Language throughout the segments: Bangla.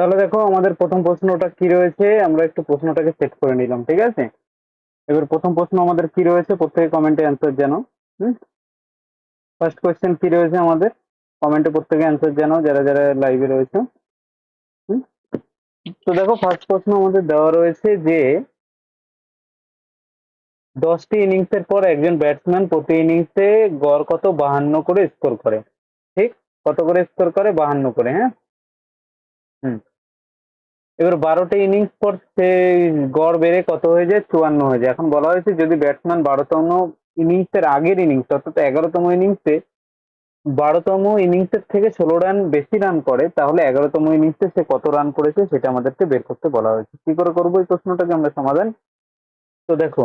তাহলে দেখো আমাদের প্রথম প্রশ্নটা কি রয়েছে? আমরা একটু প্রশ্নটাকে সেট করে নিলাম, ঠিক আছে? এবার প্রথম প্রশ্ন আমাদের কি রয়েছে? প্রত্যেকে কমেন্টে অ্যান্সার জানো, হুম? ফার্স্ট কোয়েশ্চেন কি রয়েছে আমাদের? কমেন্টে প্রত্যেকে অ্যান্সার জানো, যারা যারা লাইভে রয়েছে, হুম? তো দেখো ফার্স্ট প্রশ্ন আমাদের দেওয়া রয়েছে যে, দশটি ইনিংসের পর একজন ব্যাটসম্যান প্রতি ইনিংসে গড় কত? বাহান্ন করে স্কোর করে, ঠিক? কত করে স্কোর করে? বাহান্ন করে হ্যাঁ? হুম। এবার বারোটা ইনিংস পর সে গড় বেড়ে কত হয়ে যায় চুয়ান্ন হয়ে যায় এখন বলা হয়েছে যদি ব্যাটসম্যান বারোতম ইনিংসের আগের ইনিংস অর্থাৎ এগারোতম ইনিংসে বারোতম ইনিংসের থেকে ষোলো রান বেশি রান করে, তাহলে এগারোতম ইনিংসে সে কত রান করেছে সেটা আমাদেরকে বের করতে বলা হয়েছে। কি করে করব? এই প্রশ্নটাকে আমরা সমাধান তো দেখো,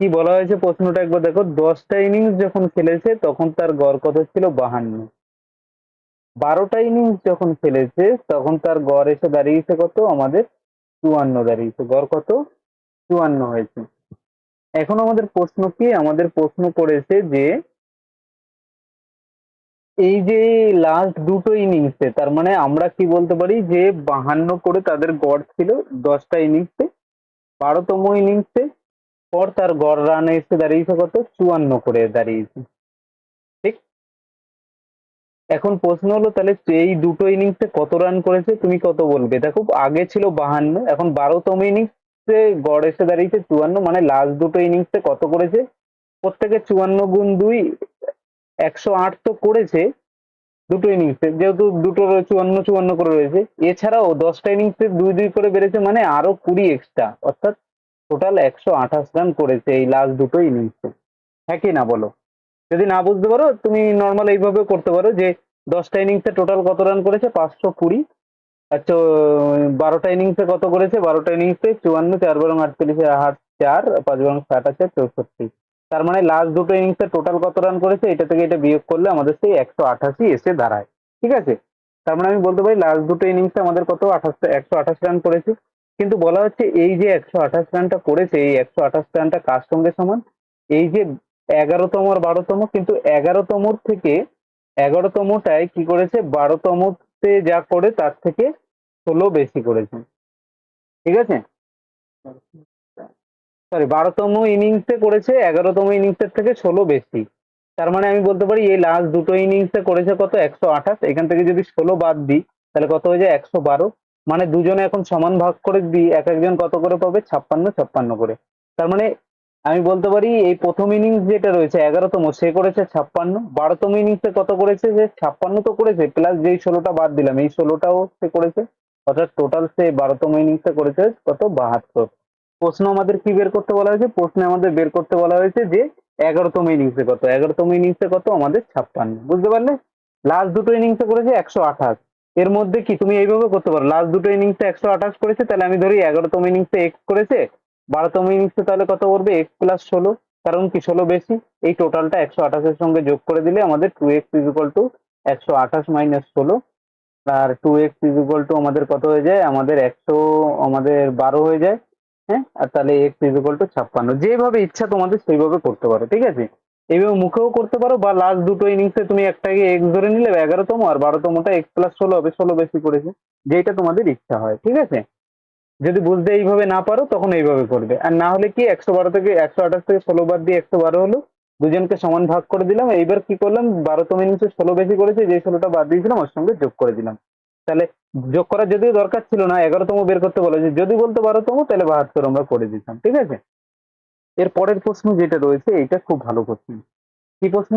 কি বলা হয়েছে প্রশ্নটা? একবার দেখো, দশটা ইনিংস যখন খেলেছে, তখন তার গড় কত ছিল? বাহান্ন। বারোটা ইনিংস যখন খেলেছে, তখন তার গড় এসে দাঁড়িয়েছে কত? আমাদের চুয়ান্ন দাঁড়িয়েছে। গড় কত? চুয়ান্ন হয়েছে। এখন আমাদের প্রশ্ন কি? আমাদের প্রশ্ন করেছে যে, এই যে লাস্ট দুটো ইনিংসে তার মানে আমরা কি বলতে পারি যে, বাহান্ন করে তাদের গড় ছিল দশটা ইনিংসে বারোতম ইনিংসে পর তার গড় রান এসে দাঁড়িয়েছে কত? চুয়ান্ন করে দাঁড়িয়েছে। এখন প্রশ্ন হলো, তাহলে এই দুটো ইনিংসে কত রান করেছে? তুমি কত বলবে? দেখো, আগে ছিল বাহান্ন, এখন বারোতম ইনিংসে গড় এসে দাঁড়িয়েছে চুয়ান্ন মানে লাস্ট দুটো ইনিংসে কত করেছে? প্রত্যেকে চুয়ান্ন গুণ দুই, একশো আট তো করেছে দুটো ইনিংসে যেহেতু দুটো চুয়ান্ন চুয়ান্ন করে রয়েছে। এছাড়াও দশটা ইনিংসে দুই দুই করে বেড়েছে মানে আরও কুড়ি এক্সট্রা অর্থাৎ টোটাল একশো আঠাশ রান করেছে এই লাস্ট দুটো ইনিংসে হ্যাঁ কি না বলো? যদি না বুঝতে পারো, তুমি নর্মাল এইভাবে করতে পারো যে দশটা ইনিংসে টোটাল কত রান করেছে? পাঁচশো কুড়ি। আচ্ছা বারোটা ইনিংসে কত করেছে? বারোটা ইনিংসে চুয়ান্ন, চার বরং আটচল্লিশে হাত চার, পাঁচ বরং ষাট আছে, চৌষট্টি। তার মানে লাস্ট দুটো ইনিংসে টোটাল কত রান করেছে? এটা থেকে এটা বিয়োগ করলে আমাদের সেই একশো আঠাশি এসে দাঁড়ায়। ঠিক আছে? তার মানে আমি বলতে পারি লাস্ট দুটো ইনিংসে আমাদের কত? আঠাশটা একশো আঠাশ রান করেছে। কিন্তু বলা হচ্ছে এই যে একশো আঠাশ রানটা করেছে, এই একশো আঠাশ রানটা কার সঙ্গে সমান? এই যে এগারোতম আর বারোতম, কিন্তু এগারোতমর থেকে এগারোতমটায় কি করেছে? বারোতমতে যা করে তার থেকে ষোলো বেশি করেছে। ঠিক আছে? সরি বারোতম ইনিংসে করেছে, এগারোতম ইনিংসের থেকে ষোলো বেশি। তার মানে আমি বলতে পারি, এই লাস্ট দুটো ইনিংসে করেছে কত? একশো আঠাশ। এখান থেকে যদি ষোলো বাদ দিই, তাহলে কত হয়ে যায়? একশো বারো। মানে দুজনে এখন সমান ভাগ করে দিই, এক একজন কত করে পাবে? ছাপ্পান্ন ছাপ্পান্ন করে। তার মানে আমি বলতে পারি, এই প্রথম ইনিংস যেটা রয়েছে, এগারোতম, সে করেছে ছাপ্পান্ন। বারোতম ইনিংসে কত করেছে সে ছাপ্পান্ন তো করেছে প্লাস যেই ষোলোটা বাদ দিলাম, এই ষোলোটাও সে করেছে। অর্থাৎ টোটাল সে বারোতম ইনিংসে করেছে কত? বাহাত্তর। প্রশ্ন আমাদের কি বের করতে বলা হয়েছে? প্রশ্নে আমাদের বের করতে বলা হয়েছে যে, এগারোতম ইনিংসে কত? এগারোতম ইনিংসে কত? আমাদের ছাপ্পান্ন। বুঝতে পারলে? লাস্ট দুটো ইনিংসে করেছে একশো আঠাশ। এর মধ্যে কি তুমি এইভাবে করতে পারো? লাস্ট দুটো ইনিংসে একশো আঠাশ করেছে, তাহলে আমি ধরি এগারোতম ইনিংসে এক্স করেছে বারোতম ইনিংসে তাহলে কত করবে এক্স প্লাস ষোলো। কারণ কি ষোলো বেশি? এই টোটালটা একশো আঠাশের সঙ্গে যোগ করে দিলে আমাদের টু এক্স ইজ টু একশো আঠাশ মাইনাস ষোলো। আর টু এক্স ইজ টু আমাদের কত হয়ে যায়? আমাদের একশো, আমাদের বারো হয়ে যায়। হ্যাঁ? আর তাহলে এক্স ইজ টু ছাপ্পান্ন। যেভাবে ইচ্ছা তোমাদের সেইভাবে করতে পারো, ঠিক আছে? এইভাবে মুখেও করতে পারো, বা লাস্ট দুটো ইনিংসে তুমি একটাকে এক্স ধরে নিলে, এগারোতম আর বারোতমটা এক্স প্লাস ষোলো হবে, ষোলো বেশি করেছে যেটা তোমাদের ইচ্ছা হয়, ঠিক আছে? যদি বুঝতে এইভাবে না পারো, তখন এইভাবে করবে। আর না হলে কি, একশো বারো থেকে একশো আঠাশ থেকে ষোলো বাদ দিয়ে একশো বারো হলো, দুজনকে সমান ভাগ করে দিলাম। এইবার কি করলাম বারোতম ইনিংসে ষোলো বেশি করেছে, যে ষোলোটা বাদ দিয়েছিলাম, ওর সঙ্গে যোগ করে দিলাম। তাহলে যোগ করার যদিও দরকার ছিল না, এগারোতম বের করতে বলেছে যদি বলতো বারোতম, তাহলে বাহাত্তর আমরা করে দিতাম, ঠিক আছে? এর পরের প্রশ্ন যেটা রয়েছে, এইটা খুব ভালো প্রশ্ন কি প্রশ্ন?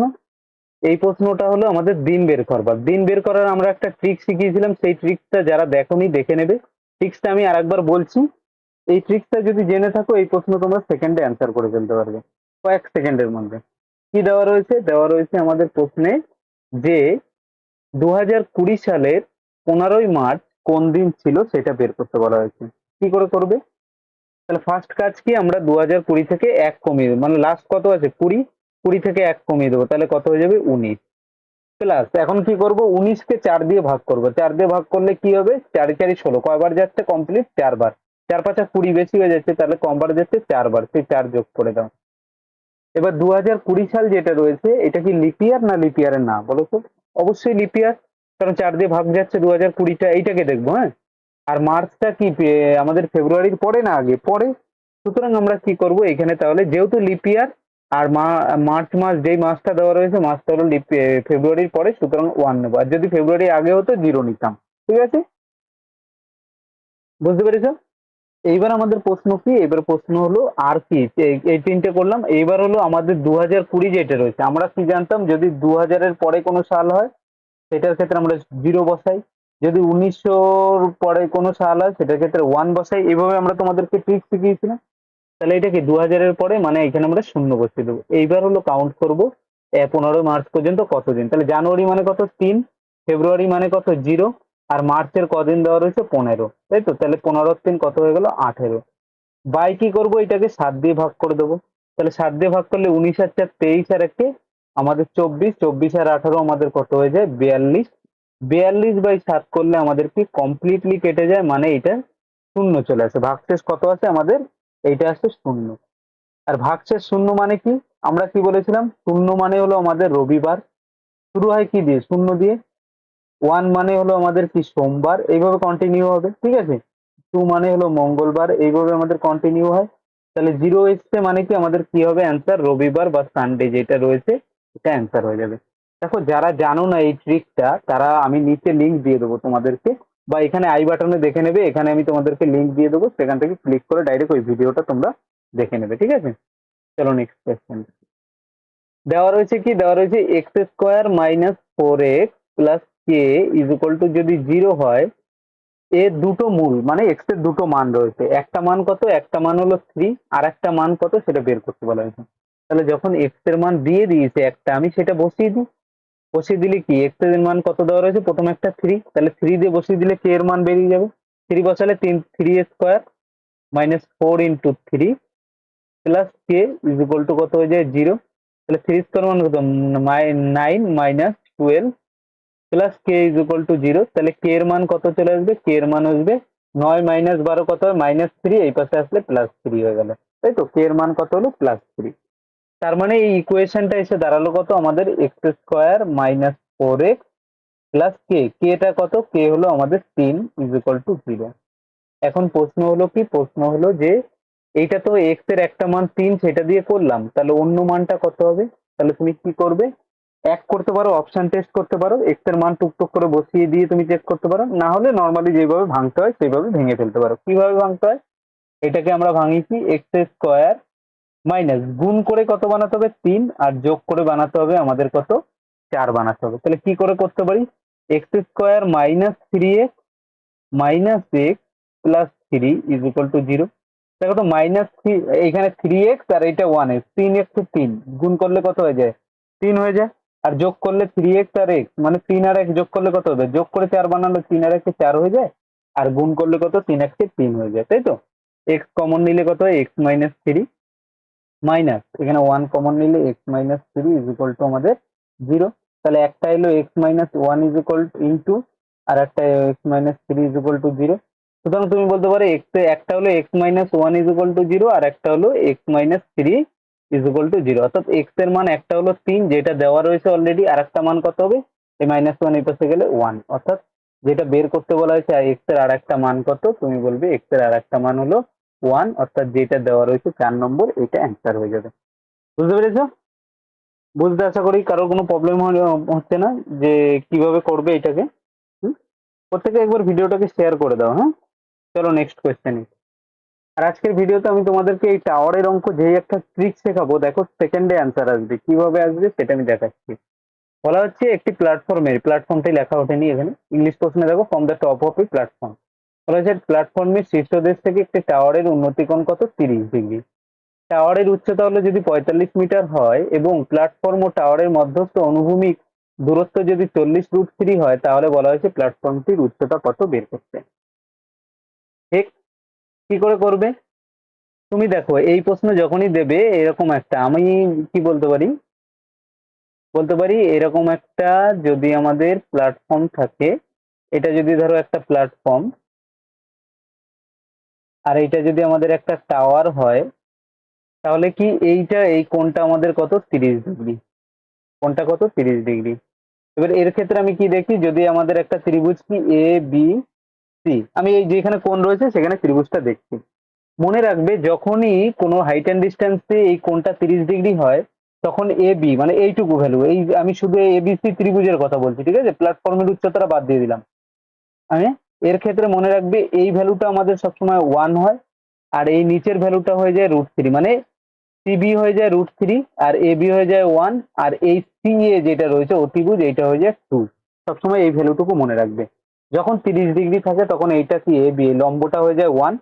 এই প্রশ্নটা হলো আমাদের দিন বের করবার। দিন বের করার আমরা একটা ট্রিক শিখিয়েছিলাম, সেই ট্রিক্সটা যারা দেখোনি, দেখে নেবে। ট্রিক্সটা আমি আরেকবার বলছি। এই ট্রিক্সটা যদি জেনে থাকো, এই প্রশ্ন তোমরা সেকেন্ডে অ্যান্সার করে ফেলতে পারবে। কয়েক সেকেন্ডের মধ্যে। কি দেওয়া রয়েছে? দেওয়া রয়েছে আমাদের প্রশ্নে যে দু কুড়ি সালের পনেরোই মার্চ কোন দিন ছিল সেটা বের করতে বলা হয়েছে। কি করে করবে? তাহলে ফার্স্ট কাজ কি? আমরা দু হাজার কুড়ি থেকে এক কমিয়ে দেবো। মানে লাস্ট কত আছে? কুড়ি। কুড়ি থেকে এক কমিয়ে দেবো। তাহলে কত হয়ে যাবে? উনিশ। প্লাস এখন কি করব? উনিশকে চার দিয়ে ভাগ করব। চার দিয়ে ভাগ করলে কি হবে? চারি চারি ষোলো। কয়বার যাচ্ছে? কমপ্লিট চারবার। চার পাঁচা কুড়ি বেশি হয়ে যাচ্ছে, তাহলে কমবার যাচ্ছে চারবার। সেই চার যোগ করে দাও। এবার দু হাজার কুড়ি সাল যেটা রয়েছে, এটা কি লিপিয়ার না লিপিয়ারের না বলো তো। অবশ্যই লিপিয়ার কারণ চার দিয়ে ভাগ যাচ্ছে দু হাজার কুড়িটা। এইটাকে দেখব হ্যাঁ? আর মার্চটা কি আমাদের ফেব্রুয়ারির পরে না আগে? পরে। সুতরাং আমরা কি করব? এখানে তাহলে যেহেতু লিপ ইয়ার আর মার্চ মাস যেই মাসটা দেওয়া রয়েছে, মাসটা হলো ফেব্রুয়ারির পরে সুতরাং ওয়ান নেব। আর যদি ফেব্রুয়ারি আগে হতো জিরো নিতাম। ঠিক আছে? বুঝতে পেরেছ? এইবার আমাদের প্রশ্ন কি? এবার প্রশ্ন হলো আর কি? এই- তিনটে করলাম। এইবার হলো আমাদের দু হাজার কুড়ি যেটা রয়েছে, আমরা কি জানতাম? যদি দু হাজারের পরে কোনো সাল হয়, সেটার ক্ষেত্রে আমরা জিরো বসাই। যদি উনিশশোর পরে কোনো সাল হয়, সেটার ক্ষেত্রে ওয়ান বসাই। এইভাবে আমরা তোমাদেরকে ট্রিক শিখিয়েছিলাম। তাহলে এটা কি দু হাজারের পরে? মানে এখানে আমরা শূন্য বসিয়ে দেবো। এইবার হলো কাউন্ট করব পনেরোই মার্চ পর্যন্ত কতদিন? তাহলে জানুয়ারি মানে কত? তিন, ফেব্রুয়ারি মানে কত? জিরো, আর মার্চের কদিন দেওয়া রয়েছে পনেরো। তাই তো? তাহলে পনেরো তিন কত হয়ে গেল? আঠেরো। বাই কি করব? এটাকে সাত দিয়ে ভাগ করে দেবো। তাহলে সাত দিয়ে ভাগ করলে উনিশ আর চার, তেইশ আর একে আমাদের চব্বিশ চব্বিশ আর আঠারো আমাদের কত হয়ে যায়? বিয়াল্লিশ। বিয়াল্লিশ বাই সাত করলে আমাদের কি কমপ্লিটলি কেটে যায়? মানে এটা শূন্য চলে আসে। ভাগশেষ কত আছে আমাদের এইটা আসছে শূন্য। আর ভাগশেষ শূন্য মানে কি? আমরা কি বলেছিলাম? শূন্য মানে হলো আমাদের রবিবার। শুরু হয় কি দিয়ে? শূন্য দিয়ে। ওয়ান মানে হলো আমাদের কি? সোমবার। এইভাবে কন্টিনিউ হবে, ঠিক আছে? টু মানে হলো মঙ্গলবার। এইভাবে আমাদের কন্টিনিউ হয়। তাহলে জিরো এসছে মানে কি? আমাদের কি হবে? অ্যান্সার রবিবার বা সানডে যেটা রয়েছে, এটা অ্যান্সার হয়ে যাবে। দেখো, যারা জানো না এই ট্রিকটা তারা আমি নিচে লিঙ্ক দিয়ে দেবো তোমাদেরকে। বা এখানে আই বাটনে দেখে নেবে, এখানে আমি তোমাদেরকে লিঙ্ক দিয়ে দেবো, সেখান থেকে ক্লিক করে ডাইরেক্ট ওই ভিডিওটা তোমরা দেখে নেবে, ঠিক আছে? চলো নেক্সট কোয়েশ্চেন দেওয়া রয়েছে কি? দেওয়া রয়েছে x square minus four x plus k is equal to যদি জিরো হয় এর দুটো মূল মানে এক্সের দুটো মান রয়েছে। একটা মান কত? একটা মান হলো থ্রি আর একটা মান কত? সেটা বের করতে বলা হয়েছে। তাহলে যখন এক্সের মান দিয়ে দিয়েছে একটা, আমি সেটা বসিয়ে দিই। বসিয়ে দিলে কি? এক্সের মান কত দেওয়া রয়েছে? প্রথম একটা থ্রি তাহলে থ্রি দিয়ে বসিয়ে দিলে কে এর মান বেরিয়ে যাবে। থ্রি বসালে তিন three square minus four into three plus k is equal to কত হয়ে যায়? জিরো তাহলে থ্রি স্কোয়ার মান কত? Nine minus twelve plus k is equal to zero তাহলে কে এর মান কত চলে আসবে? কে এর মান আসবে নয় মাইনাস বারো কত হয়? মাইনাস থ্রি এই পাশে আসলে প্লাস থ্রি হয়ে গেল। তাই তো? কে এর মান কত হলো? প্লাস থ্রি তার মানে এই ইকুয়েশনটা এসে দাঁড়াল কত? আমাদের x square minus four x plus k কেটা কত? কে হলো আমাদের তিন ইজ ইকুয়াল টু জিরো এখন প্রশ্ন হলো কি? প্রশ্ন হলো যে এইটা তো এক্সের একটা মান তিন, সেটা দিয়ে করলাম। তাহলে অন্য মানটা কত হবে? তাহলে তুমি কি করবে? এক করতে পারো অপশন টেস্ট করতে পারো এক্সের মান টুকটুক করে বসিয়ে দিয়ে তুমি চেক করতে পারো। না হলে নর্মালি যেভাবে ভাঙতে হয় সেইভাবে ভেঙে ফেলতে পারো। কীভাবে ভাঙতে হয়? এটাকে আমরা ভাঙিয়েছি এক্স স্কোয়ার মাইনাস গুণ করে কত বানাতে হবে? তিন। আর যোগ করে বানাতে হবে আমাদের কত? চার বানাতে হবে। তাহলে কি করে করতে পারি? X square minus three x minus x plus three is equal to zero দেখো তো মাইনাস থ্রি এখানে থ্রি এক্স আর এটা ওয়ান এক্স তিন এক্স তিন। গুণ করলে কত হয়ে যায়? তিন হয়ে যায়। আর যোগ করলে থ্রি এক্স আর এক্স মানে তিন আর এক যোগ করলে কত হবে? যোগ করে চার বানালে তিন আর একে চার হয়ে যায়। আর গুণ করলে কত? তিন এককে তিন হয়ে যায়। তাই তো? এক্স কমন নিলে কত হয়? এক্স মাইনাস থ্রি মাইনাস এখানে ওয়ান কমন নিলে x minus three is equal to আমাদের জিরো তাহলে একটা এলো x minus one is equal into আর একটা x minus three is equal to zero সুতরাং তুমি বলতে পারো এক্স একটা হলো x minus one is equal to zero আর একটা হলো x minus three is equal to zero অর্থাৎ এক্সের মান একটা হলো তিন, যেটা দেওয়া রয়েছে অলরেডি আর একটা মান কত হবে? এই মাইনাস ওয়ান এই পাশে গেলে ওয়ান অর্থাৎ যেটা বের করতে বলা হয়েছে এক্সের আর একটা মান কত? তুমি বলবে এক্সের আর একটা মান হলো ওয়ান অর্থাৎ যেটা দেওয়া রয়েছে চার নম্বর, এটা অ্যান্সার হয়ে যাবে। বুঝতে পেরেছ? বুঝতে আশা করি কারোর কোনো প্রবলেম হচ্ছে না, যে কীভাবে করবে এটাকে? প্রত্যেকে একবার ভিডিওটাকে শেয়ার করে দাও হ্যাঁ? চলো নেক্সট কোয়েশ্চেন আর আজকের ভিডিওতে আমি তোমাদেরকে এই টাওয়ারের অঙ্ক যেই একটা ট্রিক শেখাবো, দেখো সেকেন্ডে অ্যান্সার আসবে। কীভাবে আসবে সেটা আমি দেখাচ্ছি। বলা হচ্ছে একটি প্ল্যাটফর্মের প্ল্যাটফর্মটাই লেখা ওঠেনি এখানে। ইংলিশ প্রশ্নে দেখো from the top of a platform বলা হচ্ছে প্ল্যাটফর্মের শীর্ষদেশ থেকে একটি টাওয়ারের উন্নতিকোণ কত? তিরিশ ডিগ্রি। টাওয়ারের উচ্চতা হলো যদি পঁয়তাল্লিশ মিটার হয় এবং প্ল্যাটফর্ম ও টাওয়ারের মধ্যস্থ অনুভূমিক দূরত্ব যদি চল্লিশ রুট থ্রি হয়, তাহলে বলা হয়েছে প্ল্যাটফর্মটির উচ্চতা কত বের করতে। ঠিক কি করে করবে? তুমি দেখো, এই প্রশ্ন যখনই দেবে, এরকম একটা, আমি কি বলতে পারি? বলতে পারি এরকম একটা যদি আমাদের প্ল্যাটফর্ম থাকে, এটা যদি ধরো একটা প্ল্যাটফর্ম আর এইটা যদি আমাদের একটা টাওয়ার হয়, তাহলে কি এইটা, এই কোণটা আমাদের কত? তিরিশ ডিগ্রি। কোণটা কত? তিরিশ ডিগ্রি। এবার এর ক্ষেত্রে আমি কি দেখি, যদি আমাদের একটা ত্রিভুজ কি? এ বি সি আমি এই যেখানে কোণ রয়েছে, সেখানে ত্রিভুজটা দেখছি। মনে রাখবে, যখনই কোনো হাইট অ্যান্ড ডিস্টেন্সে এই কোণটা তিরিশ ডিগ্রি হয়, তখন এ বি মানে এইটুকু ভ্যালু এই আমি শুধু এবিসি ত্রিভুজের কথা বলছি, ঠিক আছে? প্ল্যাটফর্মের উচ্চতাটা বাদ দিয়ে দিলাম। আমি এর ক্ষেত্রে মনে রাখবে, এই ভ্যালুটা আমাদের সবসময় ওয়ান হয়, আর এই নিচের ভ্যালুটা হয়ে যায় রুট থ্রি মানে সিবি হয়ে যায় রুট থ্রি আর এ বি হয়ে যায় ওয়ান আর এই সি এ যেটা রয়েছে অতিভুজ এইটা হয়ে যায় টু সবসময় এই ভ্যালুটুকু মনে রাখবে। যখন তিরিশ ডিগ্রি থাকে, তখন এইটা কি এ বি লম্বটা হয়ে যায় ওয়ান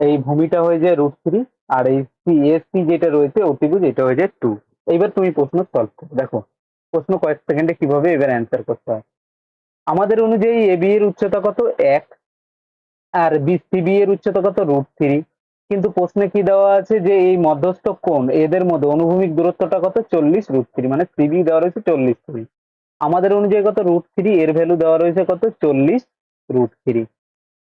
এই ভূমিটা হয়ে যায় রুট থ্রি আর এই সি এস সি যেটা রয়েছে অতিভুজ এটা হয়ে যায় টু এইবার তুমি প্রশ্ন সলভ করো। দেখো, প্রশ্ন কয়েক সেকেন্ডে কীভাবে এবার অ্যান্সার করতে হয়। আমাদের অনুযায়ী এ এর উচ্চতা কত? এক। আর বি সিবি এর উচ্চতা কত? রুট থ্রি কিন্তু প্রশ্নে কি দেওয়া আছে যে এই মধ্যস্থ কোণ এদের মধ্যে অনুভূমিক দূরত্বটা কত? চল্লিশ রুট থ্রি মানে সিবি দেওয়া রয়েছে চল্লিশ থ্রি আমাদের অনুযায়ী কত? রুট থ্রি এর ভ্যালু দেওয়া রয়েছে কত? চল্লিশ রুট থ্রি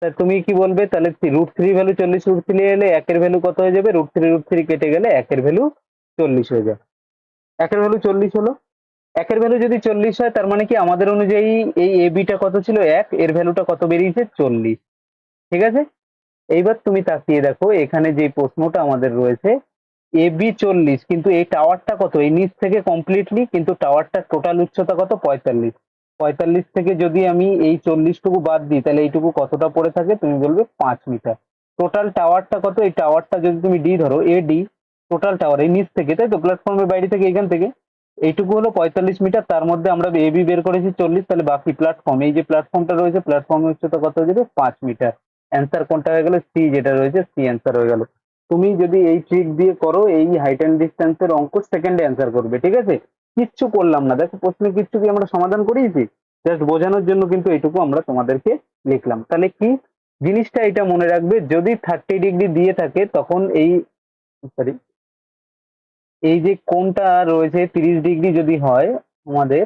তা তুমি কি বলবে? তাহলে রুট থ্রি ভ্যালু চল্লিশ রুট থ্রি এলে একের ভ্যালু কত হয়ে যাবে? রুট থ্রি রুট থ্রি কেটে গেলে একের ভ্যালু চল্লিশ হয়ে যায় একের ভ্যালু চল্লিশ হলো? একের ভ্যালু যদি চল্লিশ হয়, তার মানে কি আমাদের অনুযায়ী এই এ বিটা কত ছিল? এক, এর ভ্যালুটা কত বেরিয়েছে? চল্লিশ। ঠিক আছে? এইবার তুমি তাকিয়ে দেখো, এখানে যে প্রশ্নটা আমাদের রয়েছে এ বি চল্লিশ, কিন্তু এই টাওয়ারটা কত? এই নিচ থেকে কমপ্লিটলি কিন্তু টাওয়ারটার টোটাল উচ্চতা কত? পঁয়তাল্লিশ। পঁয়তাল্লিশ থেকে যদি আমি এই চল্লিশটুকু বাদ দিই, তাহলে এইটুকু কতটা পড়ে থাকে? তুমি বলবে পাঁচ মিটার। টোটাল টাওয়ারটা কত? এই টাওয়ারটা যদি তুমি ডি ধরো এ ডি টোটাল টাওয়ার এই নিচ থেকে, তাই তো? প্ল্যাটফর্মের বাইরে থেকে এখান থেকে? এইটুকু হলো পঁয়তাল্লিশ মিটার, তার মধ্যে আমরা এ বি বের করেছি চল্লিশ, তাহলে বাকি প্ল্যাটফর্ম এই যে প্ল্যাটফর্মটা রয়েছে প্ল্যাটফর্মের উচ্চতা কত হয়ে যাবে? পাঁচ মিটার। অ্যান্সার কোনটা হয়ে গেল? সি যেটা রয়েছে সি অ্যান্সার হয়ে গেল। তুমি যদি এই ট্রিক দিয়ে করো, এই হাইট অ্যান্ড ডিস্টেন্সের অঙ্ক সেকেন্ডে অ্যান্সার করবে, ঠিক আছে? কিচ্ছু করলাম না। দেখো প্রশ্নে কিচ্ছু কি আমরা সমাধান করিয়েছি? জাস্ট বোঝানোর জন্য কিন্তু এইটুকু আমরা তোমাদেরকে লিখলাম। তাহলে কি? জিনিসটা এটা মনে রাখবে, যদি থার্টি ডিগ্রি দিয়ে থাকে, তখন এই সরি এই যে কোনটা রয়েছে তিরিশ ডিগ্রি যদি হয় আমাদের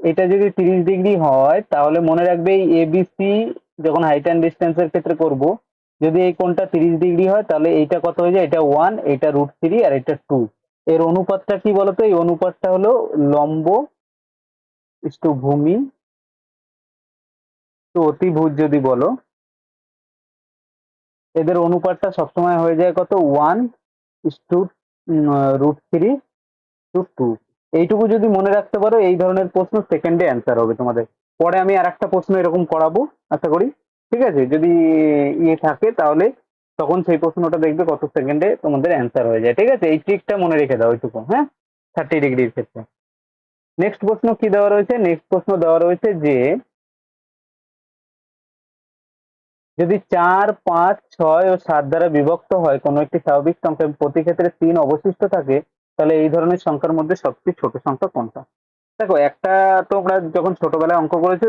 এটা যদি তিরিশ ডিগ্রি হয়, তাহলে মনে রাখবে এই এবিসি যখন হাইট অ্যান্ড ডিস্টেন্সের ক্ষেত্রে করব, যদি এই কোণটা তিরিশ ডিগ্রি হয়, তাহলে এইটা কত হয়ে যায়? এটা ওয়ান এটা রুট থ্রি আর এটা টু এর অনুপাতটা কি বলতো? এই অনুপাতটা হলো লম্ব ইস্টু ভূমি তো অতিভুজ যদি বলো এদের অনুপাতটা সবসময় হয়ে যায় কত? One is to root three to two এইটুকু যদি মনে রাখতে পারো, এই ধরনের প্রশ্ন সেকেন্ডে অ্যান্সার হবে তোমাদের। পরে আমি আর একটা প্রশ্ন এরকম করাবো, আশা করি। ঠিক আছে? যদি ইয়ে থাকে তাহলে তখন সেই প্রশ্নটা দেখবে কত সেকেন্ডে তোমাদের অ্যান্সার হয়ে যায়। ঠিক আছে? এই ট্রিকটা মনে রেখে দাও ওইটুকু হ্যাঁ? থার্টি ডিগ্রির ক্ষেত্রে। নেক্সট প্রশ্ন কি দেওয়া রয়েছে? নেক্সট প্রশ্ন দেওয়া রয়েছে যে যদি চার, পাঁচ, ছয় ও সাত দ্বারা বিভক্ত হয়, কোনো একটি স্বাভাবিক সংখ্যা প্রতি ক্ষেত্রে তিন অবশিষ্ট থাকে, তাহলে এই ধরনের সংখ্যার মধ্যে সবচেয়ে ছোট সংখ্যা কোনটা? দেখো, একটা তোমরা যখন ছোটবেলায় অঙ্ক করেছ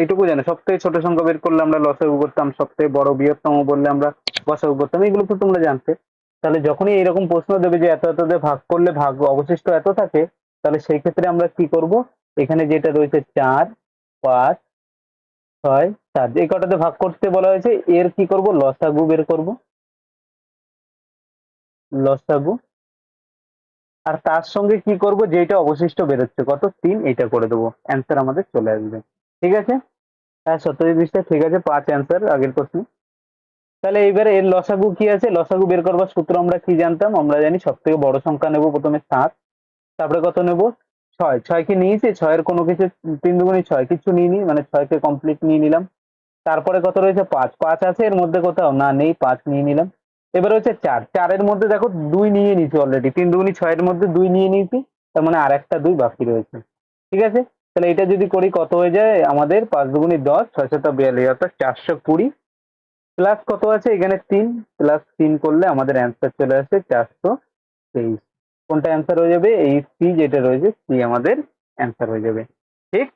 এইটুকু জানো, সবথেকে ছোট সংখ্যা বের করলে আমরা লসাগু করতাম সবথেকে বড় বৃহত্তম বললে আমরা গসাগু করতাম এগুলো তো তোমরা জানতে। তাহলে যখনই এরকম প্রশ্ন দেবে যে এত এত ভাগ করলে ভাগ অবশিষ্ট এত থাকে, তাহলে সেই ক্ষেত্রে আমরা কি করব? এখানে যেটা রয়েছে চার, পাঁচ ছয় সাত এই কটাতে ভাগ করতে বলা হয়েছে, এর কি করব? লসাগু বের করব। লসাগু আর তার সঙ্গে কি করব? যেটা অবশিষ্ট বেরোচ্ছে। কত? তিন। এটা করে দেবো। অ্যান্সার আমাদের চলে আসবে। ঠিক আছে? হ্যাঁ সত্যজিৎ ঠিক আছে। পাঁচ অ্যান্সার আগের প্রশ্ন। তাহলে এইবারে এর লসাগু কি আছে? লসাগু বের করবার সূত্র আমরা কি জানতাম? আমরা জানি সব থেকে বড় সংখ্যা নেব প্রথমে সাত। তারপরে কত নেব? ছয় ছয় কি নিয়েছি, ছয়ের কোনো কিছু, তিন দুগুণি ছয়, কিছু নিইনি মানে ছয়কে কমপ্লিট নিয়ে নিলাম। তারপরে কত রয়েছে? পাঁচ পাঁচ আছে, এর মধ্যে কোথাও? না, নেই, পাঁচ নিয়ে নিলাম। এবার হচ্ছে চার, চারের মধ্যে দেখো দুই নিয়ে নিয়েছি অলরেডি তিন দুগুণি ছয়ের মধ্যে দুই নিয়ে নিয়েছি, তার মানে আর একটা দুই বাকি রয়েছে। ঠিক আছে? তাহলে এটা যদি করি, কত হয়ে যায়? আমাদের পাঁচ দুগুণি দশ ছয় শত বিয়াল্লিশ, অর্থাৎ চারশো কুড়ি। প্লাস কত আছে? এখানে তিন প্লাস তিন করলে আমাদের অ্যান্সার চলে আসছে চারশো তেইশ। কোনটা অ্যান্সার হয়ে যাবে? এই সি যেটা রয়েছে সি আমাদের অ্যান্সার হয়ে যাবে। ঠিক?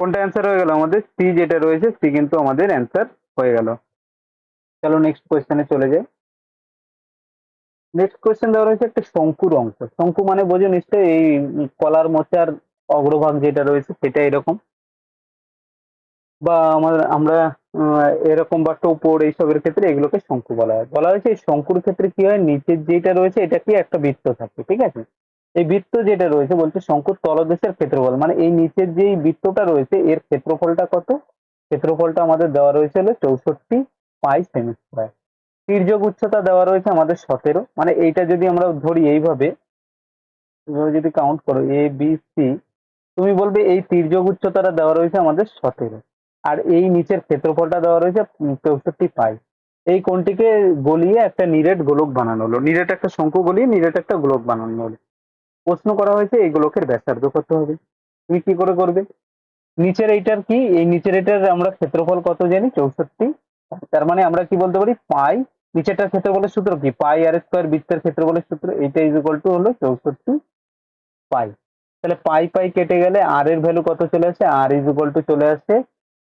কোনটা অ্যান্সার হয়ে গেল আমাদের? সি যেটা রয়েছে সি কিন্তু আমাদের অ্যান্সার হয়ে গেল। চলো নেক্সট কোয়েশ্চেনে চলে যাই। নেক্সট কোয়েশ্চেন দেওয়া রয়েছে একটা শঙ্কুর অংশ। শঙ্কু মানে বোঝো নিশ্চয় এই কলার মোচার অগ্রভাগ যেটা রয়েছে, সেটা এরকম। বা আমার আমরা এরকম বা টোপর এইসবের ক্ষেত্রে এগুলোকে শঙ্কু বলা হয়। বলা হয়েছে এই শঙ্কুর ক্ষেত্রে কি হয়? নিচের যেটা রয়েছে, এটা কি একটা বৃত্ত থাকে, ঠিক আছে? এই বৃত্ত যেটা রয়েছে বলছে শঙ্কুর তলদেশের ক্ষেত্রফল মানে এই নিচের যে বৃত্তটা রয়েছে, এর ক্ষেত্রফলটা কত? ক্ষেত্রফলটা আমাদের দেওয়া রয়েছে হলো চৌষট্টি পাই সেমি স্কোয়ার তির্যক উচ্চতা দেওয়া রয়েছে আমাদের সতেরো। মানে এইটা যদি আমরা ধরি এইভাবে যদি কাউন্ট করো এ বি সি তুমি বলবে এই তির্যক উচ্চতাটা দেওয়া রয়েছে আমাদের সতেরো। আর এই নিচের ক্ষেত্রফলটা দেওয়া রয়েছে চৌষট্টি পাই। এই কোণটিকে গলিয়ে একটা নিরেট গোলক বানানো হলো। নিরেট একটা শঙ্কু গলিয়ে নিরেট একটা গোলক বানানো হলো। প্রশ্ন করা হয়েছে, এই গোলকের ব্যাসার্ধ কত হবে? তুমি কি করে করবে? নিচের এইটার কি? এই নিচের এটার আমরা ক্ষেত্রফল কত জানি? চৌষট্টি। তার মানে আমরা কি বলতে পারি? পাই। নিচেরটার ক্ষেত্রফলের সূত্র কি? পাই আর স্কোয়ার বৃত্তের ক্ষেত্রফলের সূত্র, এইটা ইজ ইকুয়াল টু হলো চৌষট্টি পাই। তাহলে পাই পাই কেটে গেলে আর এর ভ্যালু কত চলে আসে? আর ইজ ইকুয়াল টু চলে আসে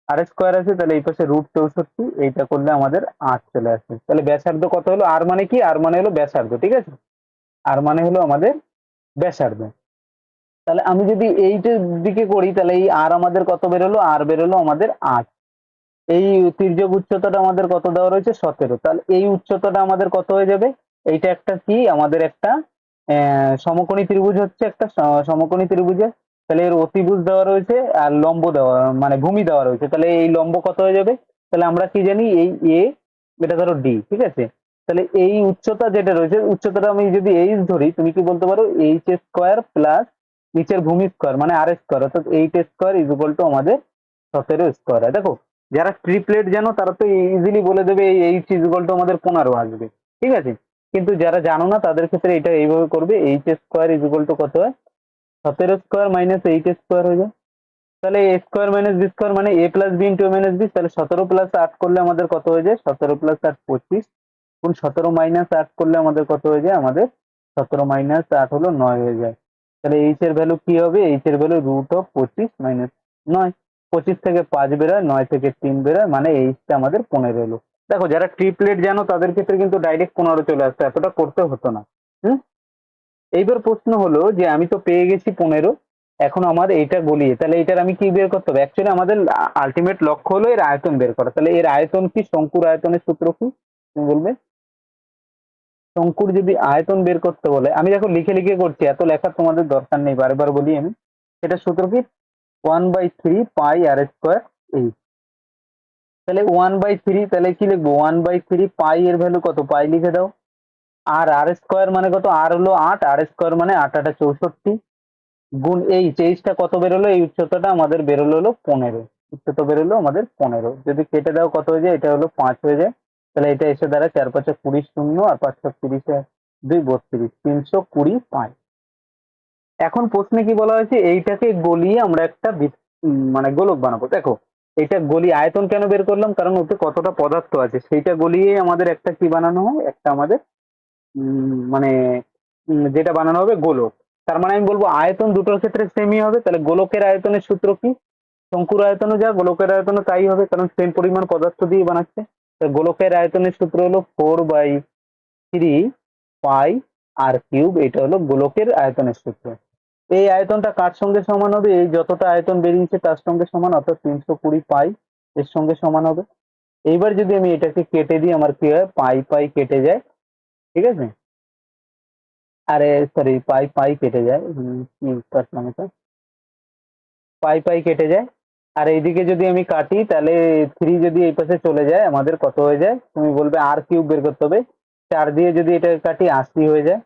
আর স্কোয়ার আছে, তাহলে এই পাশে রুট চৌষট্টি, এইটা করলে আমাদের আট চলে আসে। তাহলে ব্যাসার্ধ কত হলো? আর মানে কি? আর মানে হলো ব্যাসার্ধ, ঠিক আছে? আর মানে হলো আমাদের ব্যাসার্ধ। তাহলে আমি যদি এইটার দিকে করি, তাহলে এই আর আমাদের কত বেরোলো? আর বেরোলো আমাদের আট। এই তির্যক উচ্চতাটা আমাদের কত দেওয়া রয়েছে? সতেরো। তাহলে এই উচ্চতাটা আমাদের কত হয়ে যাবে? এইটা একটা কি? আমাদের একটা সমকোণী ত্রিভুজ হচ্ছে একটা সমকোণী ত্রিভুজে তাহলে এর অতিভুজ দেওয়া রয়েছে আর লম্ব দেওয়া মানে ভূমি দেওয়া রয়েছে। তাহলে এই লম্ব কত হয়ে যাবে? তাহলে আমরা কি জানি, এই এ এটা ধরো ডি ঠিক আছে? তাহলে এই উচ্চতা যেটা রয়েছে, উচ্চতাটা আমি যদি এইচ ধরি, তুমি কি বলতে পারো? এইচ স্কোয়ার প্লাস নিচের ভূমি স্কোয়ার মানে আর স্কোয়ার অর্থাৎ eight square is equal to আমাদের সতেরো স্কোয়ার দেখো, যারা ট্রিপলেট জানো, তারা তো ইজিলি বলে দেবে এই এইচ ইজ ইকুয়াল টু আমাদের পনেরো আসবে। ঠিক আছে? কিন্তু যারা জানো না, তাদের ক্ষেত্রে এটা এইভাবে করবে h square is equal to কত হয়? সতেরো স্কোয়ার মাইনাস এইট স্কোয়ার হয়ে যায়। তাহলে a square minus b square মানে a plus b into minus b তাহলে সতেরো প্লাস আট করলে আমাদের কত হয়ে যায়? সতেরো প্লাস আট পঁচিশ। কোন সতেরো মাইনাস আট করলে আমাদের কত হয়ে যায়? আমাদের সতেরো মাইনাস আট হলো নয় হয়ে যায়। তাহলে এইচ এর ভ্যালু কি হবে? এইচ এর ভ্যালু রুট অফ পঁচিশ মাইনাস নয়। পঁচিশ থেকে পাঁচ বেরোয়, নয় থেকে তিন বেরোয় মানে এইচটা আমাদের পনেরো এলো দেখো, যারা ট্রিপলেট জানো, তাদের ক্ষেত্রে কিন্তু ডাইরেক্ট পনেরো চলে আসতো। এতটা করতে হতো না। হুম? এইবার প্রশ্ন হলো যে আমি তো পেয়ে গেছি পনেরো, এখন আমার এইটা গলিয়ে, তাহলে এটার আমি কি বের করতে হবে? অ্যাকচুয়ালি আমাদের আলটিমেট লক্ষ্য হলো এর আয়তন বের করা। তাহলে এর আয়তন কি? শঙ্কুর আয়তনের সূত্র কি? তুমি বলবে? শঙ্কুর যদি আয়তন বের করতে বলে, আমি দেখো লিখে লিখে করছি, এত লেখার তোমাদের দরকার নেই, বারবার বলি আমি। এটা সূত্র কি? One by three pi r square h তাহলে ওয়ান বাই থ্রি তাহলে কি লিখব? ওয়ান বাই থ্রি পাই এর ভ্যালু কত? পাই লিখে দাও। আর আর স্কোয়ার মানে কত? আর হলো আট আর স্কোয়ার মানে আট, আটা চৌষট্টি। গুণ এইচ এইচটা কত বেরোলো? এই উচ্চতাটা আমাদের বেরোলো হলো পনেরো। উচ্চতা বেরোলো আমাদের পনেরো। যদি কেটে দাও কত হয়ে যায়? এটা হলো পাঁচ হয়ে যায়। তাহলে এটা এসে দাঁড়ায় চার পাঁচশো কুড়ি শূন্য আর পাঁচশো তিরিশে দুই বত্রিশ। তিনশো কুড়ি পাঁচ এখন প্রশ্নে কি বলা হয়েছে? এইটাকে গলিয়ে আমরা একটা মানে গোলক বানাবো। দেখো এটা গলি আয়তন কেন বের করলাম? কারণ ওতে কতটা পদার্থ আছে? সেইটা গলিয়ে আমাদের একটা কি বানানো হয়? একটা আমাদের মানে যেটা বানানো হবে গোলক। তার মানে আমি বলব আয়তন দুটোর ক্ষেত্রে সেমই হবে, তাহলে গোলকের আয়তনের সূত্র কি? শঙ্কুর আয়তনও যা, গোলকের আয়তনও তাই হবে, কারণ সেম পরিমাণ পদার্থ দিয়ে বানাচ্ছে। গোলকের আয়তনের সূত্র হলো four by three pi r cube এটা হলো গোলকের আয়তনের সূত্র। এই আয়তনটা কার সঙ্গে সমান হবে? এই যতটা আয়তন বেরিয়েছে তার সঙ্গে সমান, অর্থাৎ তিনশো কুড়ি পাই এর সঙ্গে সমান হবে। এইবার যদি আমি এটাকে কেটে দিই, আমার কি হয়? পাই পাই কেটে যায়। ঠিক আছে? আরে সরি পাই পাই কেটে যায়। পাই পাই কেটে যায়। আর এইদিকে যদি আমি কাটি, তাহলে থ্রি যদি এই পাশে চলে যায়, আমাদের কত হয়ে যায়? তুমি বলবে আর কিউব বের করতে হবে। চার দিয়ে যদি এটা কাটি, আশি হয়ে যায়।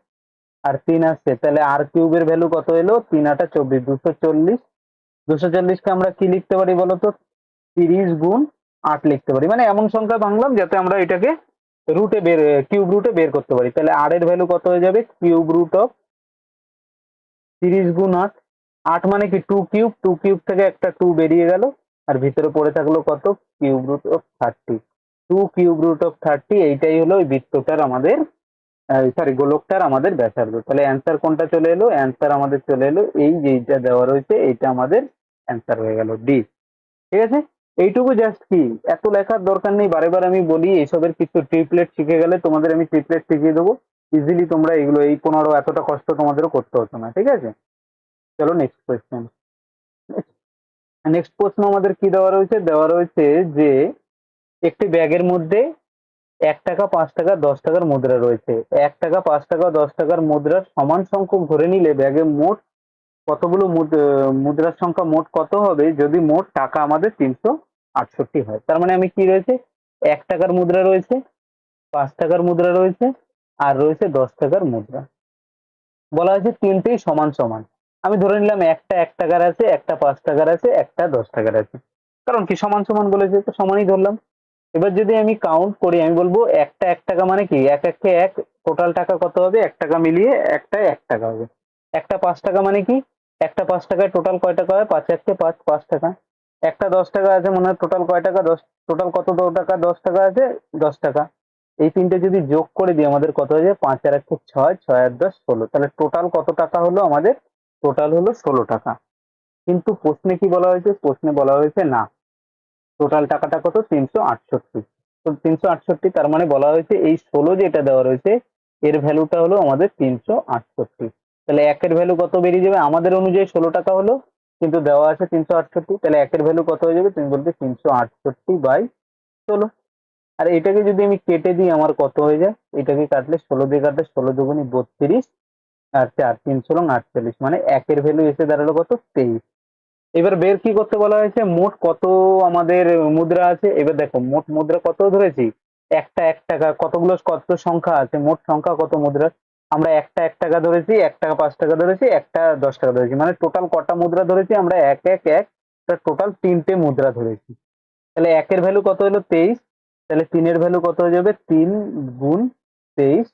আর তিন আসছে, তাহলে আর কিউবের ভ্যালু কত এলো? তিন আটা চব্বিশ, দুশো চল্লিশ। দুশো চল্লিশকে আমরা কি লিখতে পারি বলতো? তিরিশ গুণ আট লিখতে পারি। মানে এমন সংখ্যা ভাঙলাম, যাতে আমরা এটাকে রুটে বের কিউব রুটে বের করতে পারি। তাহলে আর এর ভ্যালু কত হয়ে যাবে? কিউব রুট অফ তিরিশ গুণ আট। আট মানে কি? টু কিউব টু কিউব থেকে একটা টু বেরিয়ে গেল। আর ভিতরে পড়ে থাকল কত? Cube root of thirty two cube root of thirty এইটাই হলো ওই বৃত্তটার আমাদের সরি গোলকটার আমাদের ব্যাসার্ধ। তাহলে অ্যান্সার কোনটা চলে এলো? অ্যান্সার আমাদের চলে এলো এই যেইটা দেওয়া রয়েছে, এইটা আমাদের অ্যান্সার হয়ে গেল ডি ঠিক আছে? এইটুকু জাস্ট কি? এত লেখার দরকার নেই। বারে বারে আমি বলি এইসবের কিছু ট্রিপলেট শিখে গেলে তোমাদের আমি ট্রিপলেট শিখিয়ে দেবো। ইজিলি তোমরা এগুলো এই পনেরো এতটা কষ্ট তোমাদেরও করতে হতো না, ঠিক আছে? চলো নেক্সট কোয়েশ্চেন নেক্সট প্রশ্ন আমাদের কি দেওয়া রয়েছে? দেওয়া রয়েছে যে, একটি ব্যাগের মধ্যে এক টাকা, পাঁচ টাকা, দশ টাকার মুদ্রা রয়েছে। এক টাকা, পাঁচ টাকা, দশ টাকার মুদ্রার সমান সংখ্যক ধরে নিলে ব্যাগে মোট কতগুলো মুদ- মুদ্রার সংখ্যা মোট কত হবে? যদি মোট টাকা আমাদের তিনশো আটষট্টি হয়। তার মানে আমি কি রয়েছে? এক টাকার মুদ্রা রয়েছে, পাঁচ টাকার মুদ্রা রয়েছে, আর রয়েছে দশ টাকার মুদ্রা। বলা হয়েছে তিনটেই সমান সমান। আমি ধরে নিলাম একটা এক টাকার আছে, একটা পাঁচ টাকার আছে, একটা দশ টাকার আছে। কারণ কি সমান সমান বলেছে তো সমানই ধরলাম। এবার যদি আমি কাউন্ট করি, আমি বলব একটা এক টাকা মানে কি? এক একে এক টোটাল টাকা কত হবে? এক টাকা মিলিয়ে একটা এক টাকা হবে। একটা পাঁচ টাকা মানে কি? একটা পাঁচ টাকায় টোটাল কয় টাকা হয়? পাঁচ এককে পাঁচ পাঁচ টাকা। একটা দশ টাকা আছে, মনে হয় টোটাল কয় টাকা? দশ টোটাল কত টাকা? দশ টাকা আছে, দশ টাকা। এই তিনটে যদি যোগ করে দিই, আমাদের কত হয়ে যায়? পাঁচ আর এককে ছয় ছয় আর দশ, ষোলো। তাহলে টোটাল কত টাকা হলো আমাদের? টোটাল হলো ষোলো টাকা। কিন্তু প্রশ্নে কি বলা হয়েছে? প্রশ্নে বলা হয়েছে না। টোটাল টাকাটা কত? তিনশো আটষট্টি। তো তিনশো আটষট্টি, তার মানে বলা হয়েছে এই ষোলো যেটা দেওয়া রয়েছে, এর ভ্যালুটা হলো আমাদের তিনশো আটষট্টি। তাহলে একের ভ্যালু কত বেরিয়ে যাবে? আমাদের অনুযায়ী ষোলো টাকা হলো। কিন্তু দেওয়া আছে তিনশো আটষট্টি, তাহলে একের ভ্যালু কত হয়ে যাবে? তুমি বলতে তিনশো আটষট্টি বাই ষোলো। আর এটাকে যদি আমি কেটে দিই, আমার কত হয়ে যায়? এটাকে কাটলে ষোলো দিয়ে কাটলে ষোলো দুগুনি বত্রিশ, আর চার, তিন, ষোলো, আটচল্লিশ মানে একের ভ্যালু এসে দাঁড়াল কত? তেইশ। এবার বের কি করতে বলা হয়েছে? মোট কত আমাদের মুদ্রা আছে? এবার দেখো, মোট মুদ্রা কত ধরেছি? একটা এক টাকা কতগুলো, কত সংখ্যা আছে? মোট সংখ্যা কত মুদ্রা? আমরা একটা এক টাকা ধরেছি এক টাকা পাঁচ টাকা ধরেছি, একটা দশ টাকা ধরেছি। মানে টোটাল কটা মুদ্রা ধরেছি আমরা এক এক এক টোটাল তিনটে মুদ্রা ধরেছি। তাহলে একের ভ্যালু কত হলো? তেইশ। তাহলে তিনের ভ্যালু কত হয়ে যাবে? তিন গুণ তেইশ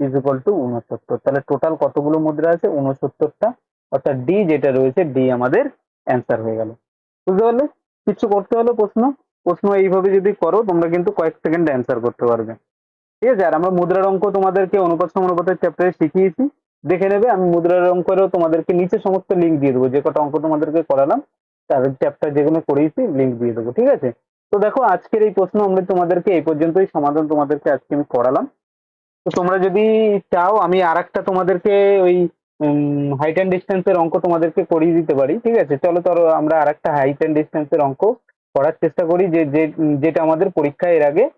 ইজ ইকুয়াল টু উনসত্তর তাহলে টোটাল কতগুলো মুদ্রা আছে? উনসত্তরটা অর্থাৎ ডি যেটা রয়েছে ডি আমাদের অ্যান্সার হয়ে গেল। বুঝতে পারলে? কিছু করতে হলো প্রশ্ন। প্রশ্ন এইভাবে যদি করো, তোমরা কিন্তু কয়েক সেকেন্ড অ্যান্সার করতে পারবে। ঠিক আছে? আর আমরা মুদ্রার অঙ্ক তোমাদেরকে অনুপাত সমানুপাতের চ্যাপ্টারে শিখিয়েছি। দেখে নেবে, আমি মুদ্রার অঙ্কেরও তোমাদেরকে নিচে সমস্ত লিঙ্ক দিয়ে দেবো। যে কটা অঙ্ক তোমাদেরকে করালাম, তার চ্যাপ্টার যেগুলো করিয়েছি লিঙ্ক দিয়ে দেবো, ঠিক আছে? তো দেখো, আজকের এই প্রশ্ন আমরা তোমাদেরকে এই পর্যন্তই সমাধান তোমাদেরকে আজকে আমি করালাম তো তোমরা যদি চাও, আমি আর একটা তোমাদেরকে ওই হাইট অ্যান্ড ডিস্টেন্সের অঙ্ক তোমাদেরকে করিয়ে দিতে পারি, ঠিক আছে? চলো ধরো আমরা আর একটা হাইট অ্যান্ড ডিস্টেন্সের অঙ্ক করার চেষ্টা করি, যে, যে- যেটা আমাদের পরীক্ষায় এর আগে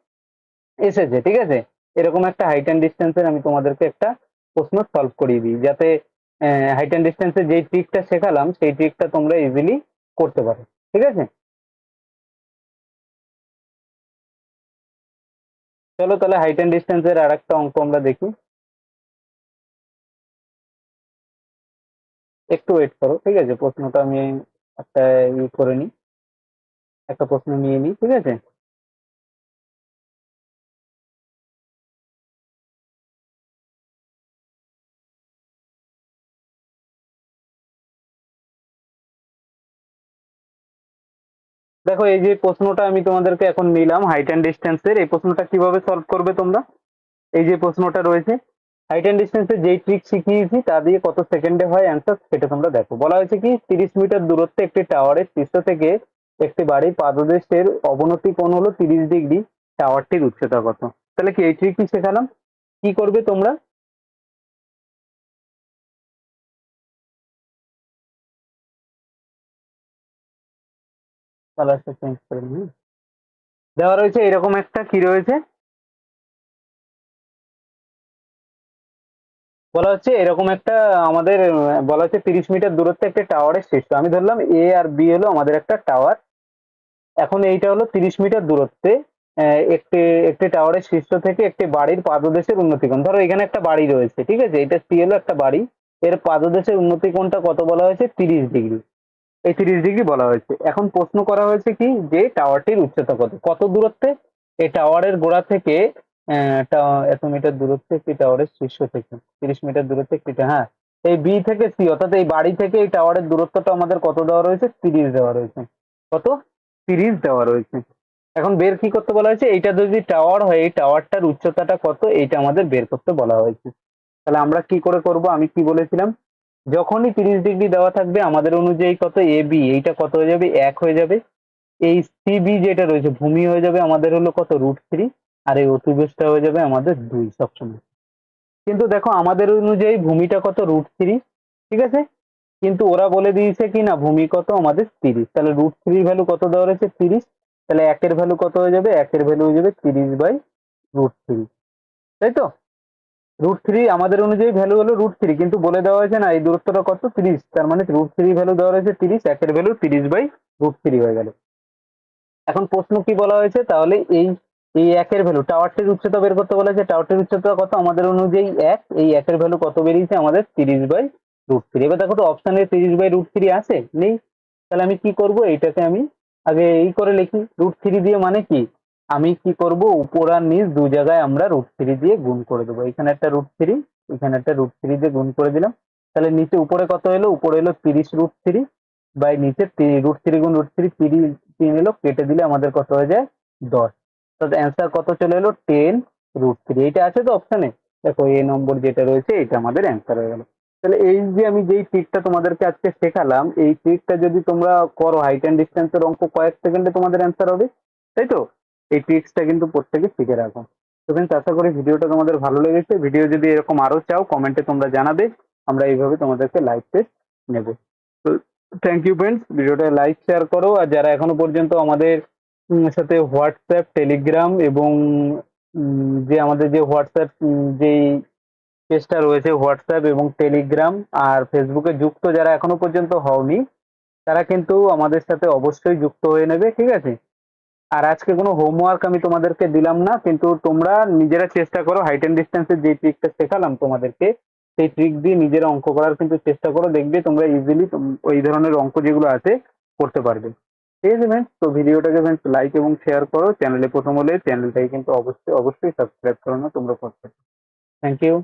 এসেছে, ঠিক আছে? এরকম একটা হাইট অ্যান্ড ডিস্টেন্সের আমি তোমাদেরকে একটা প্রশ্ন সলভ করিয়ে দিই, যাতে হাইট অ্যান্ড ডিস্টেন্সের যেই ট্রিকটা শেখালাম, সেই ট্রিকটা তোমরা ইজিলি করতে পারো, ঠিক আছে? চলো তাহলে হাইট অ্যান্ড ডিস্টেন্সের আর একটা অঙ্ক আমরা দেখি। একটু ওয়েট করো, ঠিক আছে? প্রশ্নটা আমি একটা ই করে নিই। একটা প্রশ্ন নিয়ে নিই, ঠিক আছে? দেখো, এই যে প্রশ্নটা আমি তোমাদেরকে এখন নিলাম হাইট অ্যান্ড ডিস্টেন্সের এই প্রশ্নটা কীভাবে সলভ করবে তোমরা? এই যে প্রশ্নটা রয়েছে হাইট অ্যান্ড ডিস্টেন্সের যেই ট্রিক শিখিয়েছি, তা দিয়ে কত সেকেন্ডে হয় অ্যান্সার সেটা তোমরা দেখো। বলা হয়েছে কি, তিরিশ মিটার দূরত্বে একটি টাওয়ারের শীর্ষ থেকে একটি বাড়ির পাদদেশের অবনতি কোণ হলো তিরিশ ডিগ্রি টাওয়ারটির উচ্চতা কত। তাহলে কি এই ট্রিকটি শেখালাম? কি করবে তোমরা? কালারটা চেঞ্জ করে নিই দেওয়া রয়েছে এরকম একটা, কি রয়েছে? বলা হচ্ছে এরকম একটা, আমাদের, বলা হচ্ছে তিরিশ মিটার দূরত্বে একটা টাওয়ারের শীর্ষ আমি ধরলাম এ আর বি হলো আমাদের একটা টাওয়ার এখন এইটা হলো তিরিশ মিটার দূরত্বে একটি একটি টাওয়ারের শীর্ষ থেকে একটি বাড়ির পাদদেশের উন্নতিকোণ। ধরো এখানে একটা বাড়ি রয়েছে, ঠিক আছে? এটা সি হলো একটা বাড়ি। এর পাদদেশের উন্নতিকোণটা কত বলা হয়েছে? তিরিশ ডিগ্রি। এই তিরিশ ডিগ্রি বলা হয়েছে। এখন প্রশ্ন করা হয়েছে কি, যে টাওয়ারটির উচ্চতা কত? কত দূরত্বে? এই টাওয়ারের গোড়া থেকে এত মিটার দূরত্বে একটি টাওয়ারের শীর্ষ থেকে? তিরিশ মিটার দূরত্বে একটি হ্যাঁ। এই বি থেকে সি অর্থাৎ এই বাড়ি থেকে এই টাওয়ারের দূরত্বটা আমাদের কত দেওয়া রয়েছে? তিরিশ দেওয়া রয়েছে। কত? তিরিশ দেওয়া রয়েছে। এখন বের কি করতে বলা হয়েছে? এইটা যদি টাওয়ার হয়, এই টাওয়ারটার উচ্চতাটা কত? এইটা আমাদের বের করতে বলা হয়েছে। তাহলে আমরা কি করে করব? আমি কি বলেছিলাম? যখনই তিরিশ ডিগ্রি দেওয়া থাকবে, আমাদের অনুযায়ী কত? এ বি এইটা কত হয়ে যাবে? এক হয়ে যাবে। এই সিবি যেটা রয়েছে, ভূমি হয়ে যাবে আমাদের হলো কত? রুট থ্রি আর এই অতিবেশটা হয়ে যাবে আমাদের দুই সবসময়। কিন্তু দেখো, আমাদের অনুযায়ী ভূমিটা কত? রুট থ্রি ঠিক আছে? কিন্তু ওরা বলে দিয়েছে কি না, ভূমি কত? আমাদের তিরিশ। তাহলে রুট থ্রির ভ্যালু কত দেওয়া রয়েছে? তিরিশ। তাহলে একের ভ্যালু কত হয়ে যাবে? একের ভ্যালু হয়ে যাবে তিরিশ বাই রুট থ্রি তাই তো? রুট থ্রি আমাদের অনুযায়ী ভ্যালু হলো রুট থ্রি কিন্তু বলে দেওয়া হয়েছে না, এই দূরত্বটা কত? তিরিশ, তার মানে রুট থ্রি ভ্যালু দেওয়া রয়েছে তিরিশ, একের ভ্যালু তিরিশ বাই রুট থ্রি হয়ে গেল। এখন প্রশ্ন কি বলা হয়েছে? তাহলে এই এই একের ভ্যালু টাওয়ারটির উচ্চতা বের করতে বলেছে টাওয়ারটির উচ্চতা কত? আমাদের অনুযায়ী এক, এই একের ভ্যালু কত বেরিয়েছে? আমাদের তিরিশ বাই রুট থ্রি এবার দেখো তো অপশানে তিরিশ বাই রুট থ্রি আছে? নেই। তাহলে আমি কি করব? এইটাকে আমি আগে এই করে লিখি। রুট থ্রি দিয়ে মানে কি? আমি কি করব? উপর আর নিচ দু জায়গায় আমরা রুট থ্রি দিয়ে গুণ করে দেবো। এখানে একটা রুট থ্রি এখানে একটা রুট থ্রি দিয়ে গুণ করে দিলাম। তাহলে নিচে উপরে কত এলো? উপরে এলো তিরিশ রুট থ্রি বাই নিচে রুট থ্রি গুণ রুট থ্রি তিরিশ তিন এলো, কেটে দিলে আমাদের কত হয়ে যায়? দশ। তাহলে অ্যান্সার কত চলে এলো? টেন রুট থ্রি এইটা আছে তো অপশানে দেখো, এ নম্বর যেটা রয়েছে, এটা আমাদের অ্যান্সার হয়ে গেল। তাহলে এই যে আমি যেই ট্রিকটা তোমাদেরকে আজকে শেখালাম, এই ট্রিকটা যদি তোমরা করো হাইট অ্যান্ড ডিস্টেন্সের অঙ্ক কয়েক সেকেন্ডে তোমাদের অ্যান্সার হবে। তাই তো? এই ট্রিক্সটা কিন্তু প্রত্যেকে শিখে রাখো। তো ফ্রেন্ডস আশা করি ভিডিওটা তোমাদের ভালো লেগেছে। ভিডিও যদি এরকম আরও চাও কমেন্টে তোমরা জানাবে। আমরা এইভাবে তোমাদেরকে লাইভ টেস্ট নেব। তো থ্যাংক ইউ ফ্রেন্ডস ভিডিওটা লাইক শেয়ার করো। আর যারা এখনও পর্যন্ত আমাদের সাথে হোয়াটসঅ্যাপ টেলিগ্রাম এবং যে আমাদের যে হোয়াটসঅ্যাপ যেই পেজটা রয়েছে হোয়াটসঅ্যাপ এবং টেলিগ্রাম আর ফেসবুকে যুক্ত যারা এখনও পর্যন্ত হওনি, তারা কিন্তু আমাদের সাথে অবশ্যই যুক্ত হয়ে নেবে, ঠিক আছে? আর আজকে কোনো হোমওয়ার্ক আমি তোমাদেরকে দিলাম না, কিন্তু তোমরা নিজেরা চেষ্টা করো হাইট অ্যান্ড ডিস্টেন্সের যে ট্রিকটা শেখালাম তোমাদেরকে, সেই ট্রিক দিয়ে নিজেরা অঙ্ক করার কিন্তু চেষ্টা করো, দেখবে তোমরা ইজিলি ওই ধরনের অঙ্ক যেগুলো আছে করতে পারবে। ঠিক আছে ফ্রেন্ডস তো ভিডিওটাকে ফ্রেন্ডস লাইক এবং শেয়ার করো চ্যানেলে প্রথম হলে চ্যানেলটাকে কিন্তু অবশ্যই অবশ্যই সাবস্ক্রাইব করো না, তোমরা করতে থ্যাংক ইউ